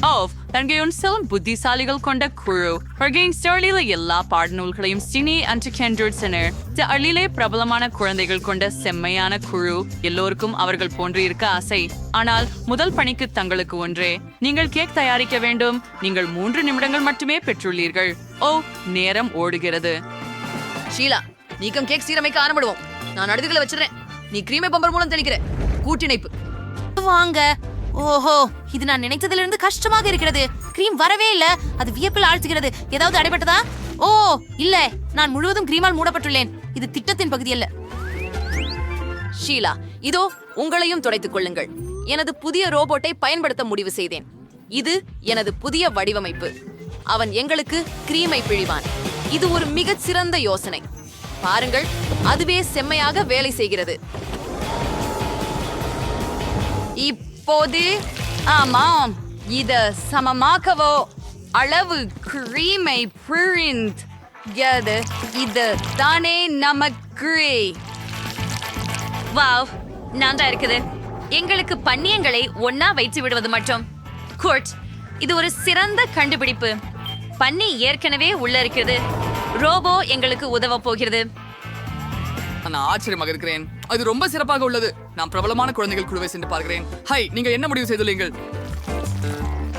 Of தன்கையுன் செல்லும் புத்திசாலிகள் கொண்ட குழு ஹர்கிங் ஸ்டோரியில எல்லா பாடநூல்களையும் சினி அன்று கென்றுட்சனர் அள்ளிலே பிரபலமான குழந்தைகள் கொண்ட செம்மையான குழு எல்லோருக்கும் அவர்கள் போன்று இருக்க ஆசை. ஆனால் முதல் பணிக்கு தங்களுக்கு ஒன்றே. நீங்கள் கேக் தயாரிக்க வேண்டும் நீங்கள் மூன்று நிமிடங்கள் மட்டுமே பெற்றுள்ளீர்கள். ஓ நேரம் ஓடுகிறது. ஷீலா நீக்கம் கேக் சீரமைக்க ஆரம்பிடுவோம். நான் அடுத்துகளை வச்சிடுறேன். நீ கிரீமை பம்பர் மூலம் தெளிக்கிற. கூட்டிணைப்பு. வாங்க. ஓஹோ இது நான் நினைத்ததிலிருந்து கஷ்டமாக இருக்கிறது. கிரீம் வரவே இல்ல. அது வியப்பில் ஆழ்த்துகிறது. ஏதாவது அடைபட்டதா? ஓ இல்ல. நான் முழுவதும் கிரீமால் மூடப்பட்டுள்ளேன். இது திட்டத்தின் பகுதி அல்ல. ஷீலா இதோ உங்களையும் துடைத்துக் கொள்ளுங்கள். எனது புதிய ரோபோட்டை பயன்படுத்த முடிவு செய்தேன். இது எனது புதிய வடிவமைப்பு. அவன் எங்களுக்கு கிரீமை பிழிவான். இது ஒரு மிகச் சிறந்த யோசனை. பாருங்கள் அதுவே செம்மையாக வேலை செய்கிறது. இப்போது ஆமாம் இத சமமாக்கவோ அளவு கிரீமை பிழிந்த் இது இது தானே நமக்கு. வாவ் நான் தான் இருக்குது. எங்களுக்கு பன்னியங்களை ஒன்னா வைத்து விடுவது மட்டும். குட் இது ஒரு சிறந்த கண்டுபிடிப்பு. பன்னி ஏற்கனவே உள்ள இருக்கிறது. ரோபோ எங்களுக்கு உதவ போகிறது. நான் ஆச்சரியமாக இருக்கிறேன். அது ரொம்ப சிறப்பாக உள்ளது. நான் பிரபலமான குழந்தைகள் குழுவை சென்று பார்க்கிறேன். ஹை நீங்க என்ன முடிவு செய்துள்ளீர்கள்?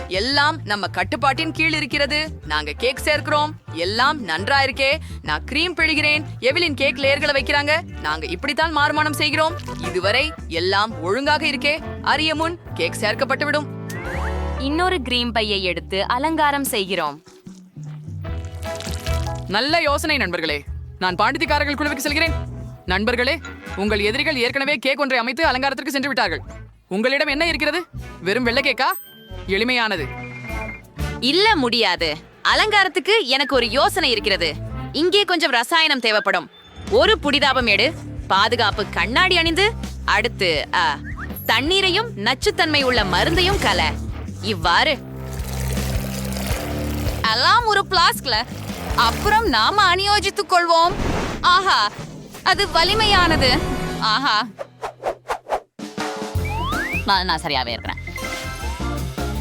எல்லாம் நம்ம கட்டுப்பாட்டின் கீழ் இருக்கிறது. நாங்க கேக் சேர்க்கிறோம். எல்லாம் நன்றா இருக்கே நான் கிரீம் பிழிகிறேன். எவிலின் கேக் லேயர்களை வைக்கிறாங்க. நாங்க இப்படித்தான் மாறுமானம் செய்கிறோம். இதுவரை எல்லாம் ஒழுங்காக இருக்கே. அறிய முன் கேக் சேர்க்கப்பட்டு விடும். இன்னொரு கிரீம் பையை எடுத்து அலங்காரம் செய்கிறோம். நல்ல யோசனை நண்பர்களே. நான் பாண்டித்திக்காரர்கள் குழுவுக்கு செல்கிறேன். நண்பர்களே உங்கள் எதிரிகள் ஏற்கனவே கேக் ஒன்றை அமைத்து அலங்காரத்திற்கு சென்று விட்டார்கள். உங்களிடம் என்ன இருக்கிறது? வெறும் வெள்ளை கேக்கா? எளிமையானது. இல்ல முடியாது. அலங்காரத்துக்கு எனக்கு ஒரு யோசனை இருக்கிறது. இங்கே கொஞ்சம் ரசாயனம் தேவைப்படும். ஒரு புடிதாபம் எடு. பாதுகாப்பு கண்ணாடி அணிந்து அடுத்து தண்ணீரையும் நச்சுத்தன்மை உள்ள மருந்தையும் கல. இவ்வாறு. எல்லாம் ஒரு பிளாஸ்க்ல அப்புறம் நாம அநியோஜித்துக் கொள்வோம். ஆஹா அது வலிமையானது. ஆஹா. நான் நான் சரியாவே இருக்கிறேன்.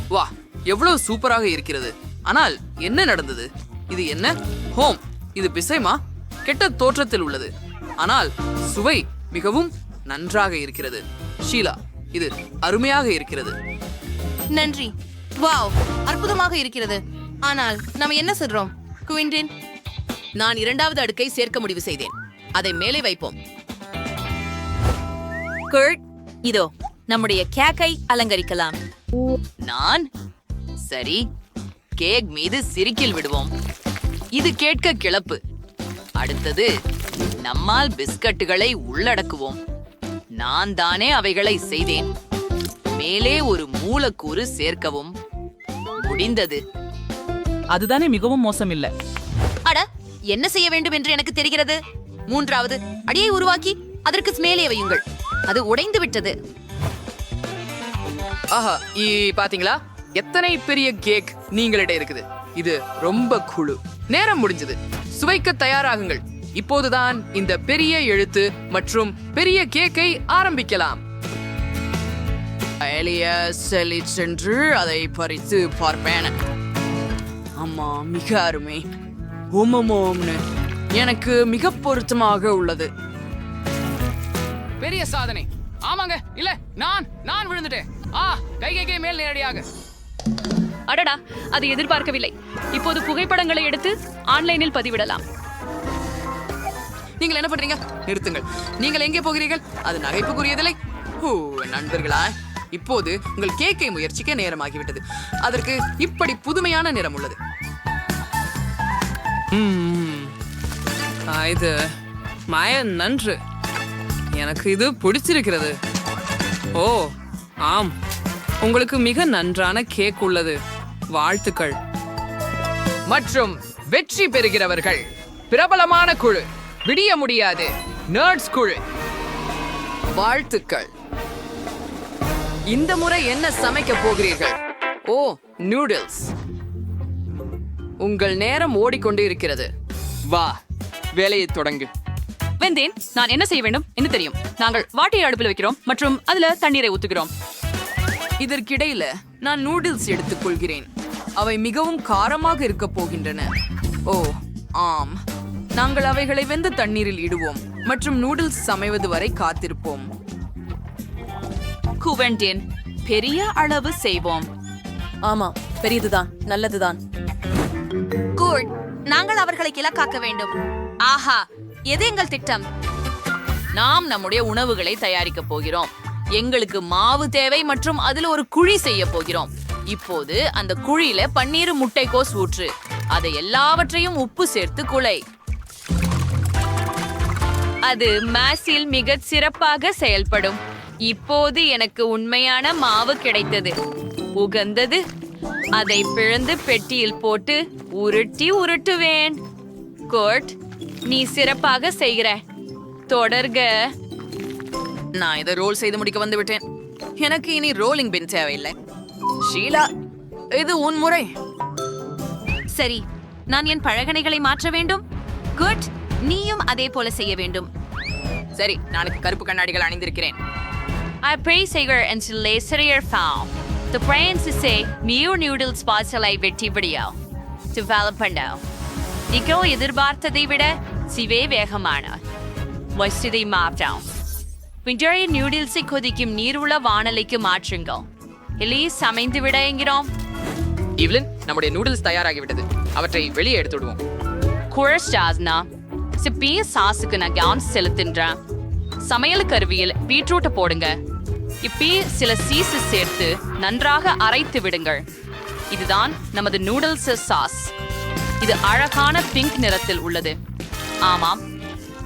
வா எவ்வளவு சூப்பராக இருக்கிறது. ஆனால் என்ன நடந்தது? இது என்ன? ஹோம் இது பிசைமா? கெட்ட தோற்றத்தில் உள்ளது. ஆனால் சுவை மிகவும் நன்றாக இருக்கிறது. ஷீலா இது அருமையாக இருக்கிறது. நன்றி. வாவ் அற்புதமாக இருக்கிறது. ஆனால் நம்ம என்ன சொல்றோம்? குவிண்டின் நான் இரண்டாவது அடுக்கை சேர்க்க முடிவு செய்தேன். அதை மேலே வைப்போம். கர்ட் இதோ நம்முடைய கேக்கை அலங்கரிக்கலாம். நான் சரி கேக் மீது சிரிக்கில் விடுவோம். இது கேட்க கிளப்பு. அடுத்தது நம்மால் பிஸ்கட்டுகளை உள்ளடக்குவோம். நான் தானே அவைகளை செய்தேன். மேலே ஒரு மூலக்கூறு சேர்க்கவும். முடிந்தது. அதுதானே மிகவும் மோசம் இல்ல அட என்ன செய்ய வேண்டும் என்று எனக்கு தெரிகிறது? மூன்றாவது அடியை உருவாக்கி அதற்கு மேலே வையுங்கள். அது உடைந்து விட்டது. ஆஹா ஈ பாத்தீங்களா? எத்தனை பெரிய கேக் நீங்களிடம் இருக்குது. இது ரொம்ப குழு. நேரம் முடிஞ்சது. சுவைக்க தயாராகுங்கள். இப்போதுதான் இந்த பெரிய எழுத்து மற்றும் பெரிய கேக்கை ஆரம்பிக்கலாம். செல்லி சென்று அதை பறித்து பார்ப்பேன். ஆமா மிக அருமை. ஓமமோம்னு. எனக்கு மிக பொருத்தமாக உள்ளது. பெரிய சாதனை. ஆமாங்க இல்ல நான் நான் விழுந்துட்டேன். ஆ கை கை கை மேல் நேரடியாக. அடடா அது எதிர்பார்க்கவில்லை. இப்போது புகைப்படங்களை எடுத்து ஆன்லைனில் பதிவிடலாம். நீங்கள் என்ன பண்றீங்க? நிறுத்துங்கள். நீங்கள் எங்கே போகிறீர்கள்? அது நகைப்புக்குரியதில்லை. ஓ நண்பர்களா இப்போது உங்கள் கேக்கை முயற்சிக்க நேரமாகிவிட்டது. அதற்கு இப்படி புதுமையான நிறம் உள்ளது. இது மாய நன்று. எனக்கு இது பிடிச்சிருக்கிறது. ஓ ஆம். உங்களுக்கு மிக நன்றான கேக் உள்ளது. வாழ்த்துக்கள். மற்றும் வெற்றி பெறுகிறவர்கள். பிரபலமான குழு. விடிய முடியாது. நர்ட்ஸ் குழு. வாழ்த்துக்கள். இந்த முறை என்ன சமைக்க போகிறீர்கள்? ஓ நூடுல்ஸ் உங்கள் நேரம் ஓடிக்கொண்டு இருக்கிறது வா வேலையை தொடங்கு. வெந்தேன் நான் என்ன செய்ய வேண்டும் என்று தெரியும். நாங்கள் வாட்டியை அடுப்பில் வைக்கிறோம் மற்றும் அதுல தண்ணீரை ஊத்துகிறோம். இதற்கிடையில நான் நூடுல்ஸ் எடுத்துக்கொள்கிறேன் அவை மிகவும் காரமாக இருக்க போகின்றன. ஓ ஆம். நாங்கள் அவைகளை வெந்த தண்ணீரில் இடுவோம் மற்றும் நூடுல்ஸ் சமைவது வரை காத்திருப்போம். குவெண்டின் பெரிய அளவு செய்வோம். ஆமா பெரியதுதான் நல்லதுதான். குட் நாங்கள் அவர்களை கிழக்காக்க வேண்டும். ஆஹா எது எங்கள் திட்டம்? நாம் நம்முடைய உணவுகளை தயாரிக்க போகிறோம். எங்களுக்கு மாவு தேவை மற்றும் அதுல ஒரு குழி செய்ய போகிறோம். இப்போது அந்த குழியில பன்னீர் முட்டைக்கோஸ் ஊற்று. அதை எல்லாவற்றையும் உப்பு சேர்த்து குலை. அது மாசில் மிக சிறப்பாக செயல்படும். இப்போது எனக்கு உண்மையான மாவு கிடைத்தது. உகந்தது. அதை பிழந்து பெட்டியில் போட்டு உருட்டி உருட்டுவேன். கோட் நீ சிறப்பாக செய்கிற. தொடர்க. நான் இதை ரோல் செய்து முடிக்க வந்து விட்டேன். எனக்கு இனி ரோலிங் பின் தேவையில்லை. ஷீலா இது உன் முறை. சரி நான் என் பழகனைகளை மாற்ற வேண்டும். குட் நீயும் அதே போல செய்ய வேண்டும். சரி நாளைக்கு கருப்பு கண்ணாடிகள் அணிந்திருக்கிறேன். அப்படி செய்கிற என்று லேசரியர் form The brains to say new noodles பார்சலை வெட்டி விடியா டெவலப் பண்ண நிகோ எதிர்பார்த்ததை விட சிவே வேகமான. வசதி மாற்றம் இன்றைய நூடுல்ஸை கொதிக்கும் நீருள்ள வானலைக்கு மாற்றுங்கள். இல்லை சமைந்து விட என்கிறோம். இவ்லின் நம்முடைய நூடுல்ஸ் தயாராகிவிட்டது. அவற்றை வெளியே எடுத்து விடுவோம் குழஸ்டாஸ்னா சிப்பிய சாஸுக்கு நான் கவனம் செலுத்துன்றேன் சமையல் கருவியில் பீட்ரூட்டை போடுங்க. இப்பி சில சீசு சேர்த்து நன்றாக அரைத்து விடுங்கள். இதுதான் நமது நூடுல்ஸ் சாஸ். இது அழகான பிங்க் நிறத்தில் உள்ளது. ஆமாம்.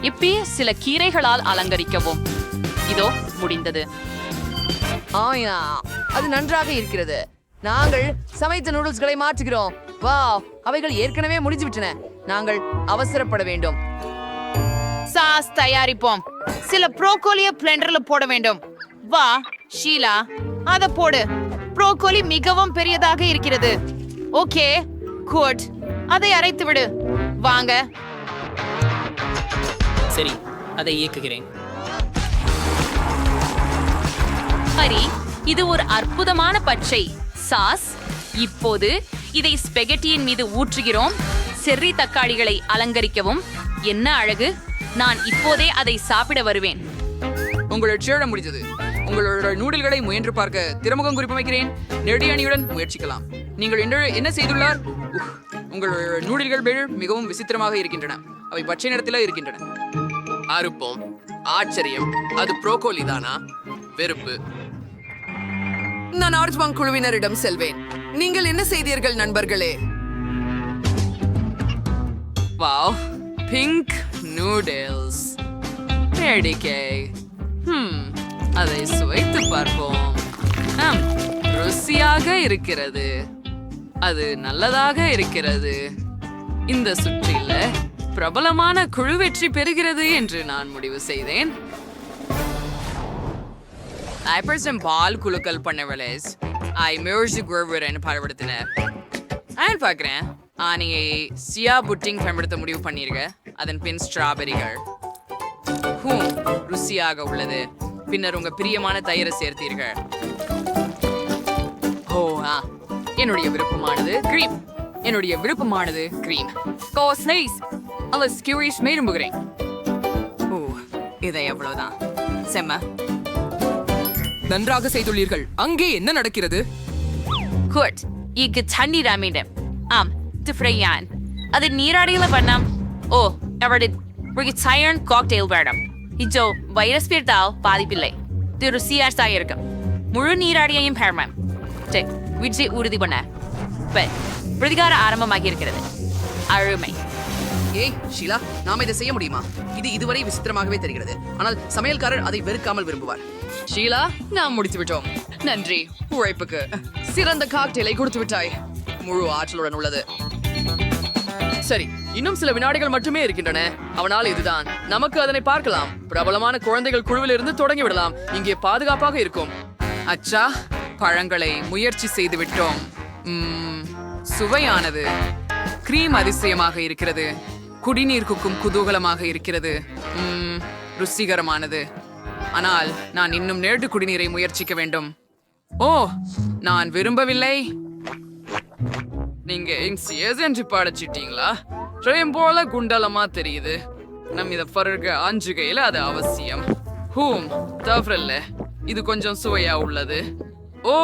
இப்பி சில கீரைகளால் அலங்கரிக்கவும். இதோ முடிந்தது. ஆயா அது நன்றாக இருக்கிறது. நாங்கள் சமைத்த நூடுல்ஸ்களை மாற்றுகிறோம். வா அவைகள் ஏற்கனவே முடிஞ்சு விட்டன நாங்கள் அவசரப்பட வேண்டும். சாஸ் தயாரிப்போம். சில ப்ரோக்கோலிய பிளெண்டர்ல போட வேண்டும். வா ஷீலா அத போடு. ப்ரோக்கோலி மிகவும் பெரியதாக இருக்கிறது. Okay good. அதை அரைத்து விடு வாங்க. அதை இயக்குகிறேன். ஹரி இது ஒரு அற்புதமான பச்சை. சாஸ் இப்போது இதை ஸ்பெகட்டியின் மீது ஊற்றுகிறோம். செர்ரி தக்காளிகளை அலங்கரிக்கவும். என்ன அழகு. நான் இப்போதே அதை சாப்பிட வருவேன். உங்களோட சேட முடிஞ்சது. உங்களோட நூடுல்களை முயன்று பார்க்க திருமுகம் குறிப்பமைக்கிறேன் நெடியணியுடன் நெடி அணியுடன் முயற்சிக்கலாம். நீங்கள் என்ன என்ன செய்துள்ளார்? உங்களோட நூடுல்கள் மிகவும் விசித்திரமாக இருக்கின்றன. அவை பச்சை நிறத்தில் இருக்கின்றன. அறுப்போம். ஆச்சரியம். அது ப்ரோகோலி தானா? வெறுப்பு. நான் ஆர்ஜ்வாங் குழுவினரிடம் செல்வேன். நீங்கள் என்ன செய்தீர்கள் நண்பர்களே? வாவ் பிங்க் நூடுல்ஸ் வேடிக்கை ஹம் அதை சுவைத்து பார்ப்போம். ஆம் ருசியாக இருக்கிறது. அது நல்லதாக இருக்கிறது. இந்த சுற்றில பிரபலமான குழு வெற்றி பெறுகிறது என்று நான் முடிவு செய்தேன். ஐப்பர்சம் பால் குழுக்கள் பண்ணவளேஸ். ஐ மியூசிக் குருவரன் பயன்படுத்தினர் நான் பார்க்குறேன். ஆனியை சியா புட்டிங் பயன்படுத்த முடிவு பண்ணிருக்க. அதன் பின் ஸ்ட்ராபெரிகள். ஹூம் ருசியாக உள்ளது. பின்னர் உங்க பிரியமான தயிரை சேர்த்தீர்கள். ஓ ஆ. என்னுடைய விருப்பமானது கிரீம் என்னுடைய விருப்பமானது கிரீம் கோஸ் நைஸ் அல்ல ஸ்கியூரிஸ் விரும்புகிறேன் ஓ இதை எவ்வளவுதான் செம்ம. நன்றாக செய்துள்ளீர்கள். அங்கே என்ன நடக்கிறது? குட் இக்கு தண்ணீர் அமிடம் ஆம் துஃப்ரையான் அது நீராடியில பண்ணாம் ஓ அவரது ஒரு சயன் காக்டெயில் வேடம். இஜோ வைரஸ் பீர்த்தால் பாதிப்பில்லை. இது ருசியாக இருக்கும். முழு நீராடியையும் சரி விஜய் உறுதி பண்ண. பட் பிரதிகார ஆரம்பமாகி இருக்கிறது அருமை. ஏய் ஷீலா நாம இதை செய்ய முடியுமா? இது இதுவரை விசித்திரமாகவே தெரிகிறது. ஆனால் சமையல்காரர் அதை வெறுக்காமல் விரும்புவார். ஷீலா நாம் முடித்து விட்டோம். நன்றி உழைப்புக்கு. சிறந்த காக்டெயிலை கொடுத்து விட்டாய். முழு ஆற்றலுடன் உள்ளது. சரி இன்னும் சில வினாடிகள் மட்டுமே இருக்கின்றன. அவனால் இதுதான். நமக்கு அதனை பார்க்கலாம். பிரபலமான குழந்தைகள் குழுவில் இருந்து தொடங்கி விடலாம். இங்கே பாதுகாப்பாக இருக்கும். அச்சா பழங்களை முயற்சி செய்து விட்டோம். சுவையானது. கிரீம் அதிசயமாக இருக்கிறது. குடிநீர் குக்கும் குதூகலமாக இருக்கிறது. ருசிகரமானது. ஆனால் நான் இன்னும் நேட்டு குடிநீரை முயற்சிக்க வேண்டும். ஓ நான் விரும்பவில்லை. நீங்க எங்சியஸ் என்று பாடச்சிட்டீங்களா? ட்ரெயின் போல குண்டலமா தெரியுது. நம் இத பருக அஞ்சுகையில அது அவசியம். ஹூம் தவறில்ல. இது கொஞ்சம் சுவையா உள்ளது. ஓ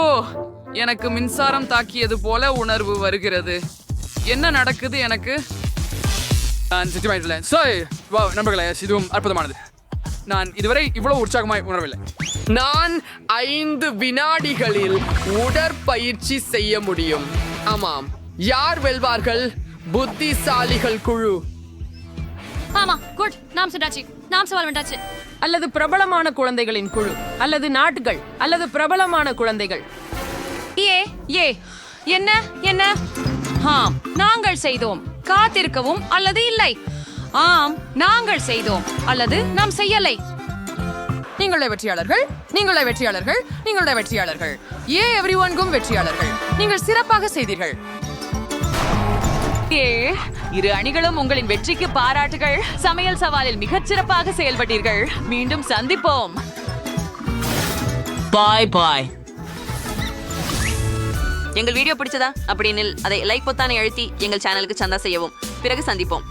எனக்கு மின்சாரம் தாக்கியது போல உணர்வு வருகிறது. என்ன நடக்குது எனக்கு? நான் சித்தியமாயிட்டேன் சாய் வா நண்பர்களே இதுவும் அற்புதமானது. நான் இதுவரை இவ்வளவு உற்சாகமாய் உணரவில்லை. நான் ஐந்து வினாடிகளில் உடற்பயிற்சி செய்ய முடியும். ஆமாம். யார் வெல்வார்கள்? புத்திசாலிகள் குழு. ஆமா குட். நாம் சுடாச்சு நாம் சவால் வேண்டாச்சு அல்லது பிரபலமான குழந்தைகளின் குழு அல்லது நாட்டுகள் அல்லது பிரபலமான குழந்தைகள். ஏ ஏ என்ன என்ன? ஆம் நாங்கள் செய்தோம். காத்திருக்கவும் அல்லது இல்லை. ஆம் நாங்கள் செய்தோம் அல்லது நாம் செய்யலை. நீங்களே வெற்றியாளர்கள் நீங்களே வெற்றியாளர்கள் நீங்களே வெற்றியாளர்கள். ஏ எவ்ரி ஒன்கும் வெற்றியாளர்கள். நீங்கள் சிறப்பாக செய்தீர்கள். ஏ இரு அணிகளும் உங்களின் வெற்றிக்கு பாராட்டுகள். சமையல் சவாலில் மிகச் சிறப்பாக செயல்பட்டீர்கள். மீண்டும் சந்திப்போம். பாய் பாய். எங்கள் வீடியோ பிடிச்சதா? அப்படின்னு அதை லைக் பொத்தானை அழுத்தி எங்கள் சேனலுக்கு சந்தா செய்யவும். பிறகு சந்திப்போம்.